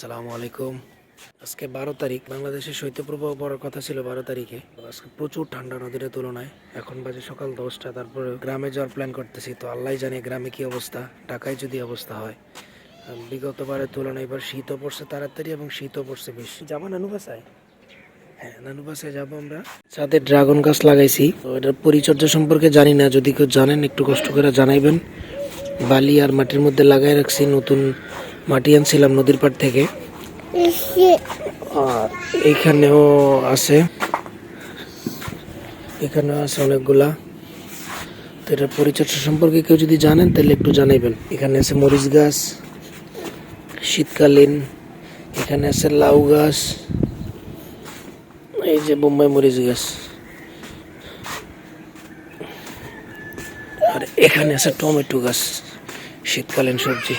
সালামু আলাইকুম আজকে বারো তারিখ বাংলাদেশে শৈত্যপ্রবাহ পড়ার কথা ছিল বারো তারিখে। আজকে প্রচুর ঠান্ডা নদীর তুলনায়। এখন বাজে সকাল দশটা তারপরে গ্রামে যাওয়ার প্ল্যান করতেছি। তো আল্লাহ জানে গ্রামে কি অবস্থা ঢাকায় যদি অবস্থা হয়। বিগতবারের তুলনায় এবার শীতও পড়ছে তাড়াতাড়ি এবং শীতও পড়ছে বেশি। যাব নানু বাসায়? হ্যাঁ নানু বাসায় যাব আমরা। ছাদে ড্রাগন গাছ লাগাইছি। তো এটার পরিচর্যা সম্পর্কে জানি না যদি কেউ জানেন একটু কষ্ট করে জানাইবেন। বালি আর মাটির মধ্যে লাগাই রাখছি, নতুন মাটি আনছিলাম নদীর পাড় থেকে। আর এইখানেও আছে, এখানেও আছে অনেকগুলা। তো এটার পরিচর্যা সম্পর্কে কেউ যদি জানেন, তাহলে একটু জানাইবেন। এখানে আছে মরিচ গাছ, শীতকালীন, এখানে আছে লাউ গাছ, এই যে বোম্বাই মরিচ গাছ। আর এখানে আছে টমেটো গাছ শীতকালীন সবজি।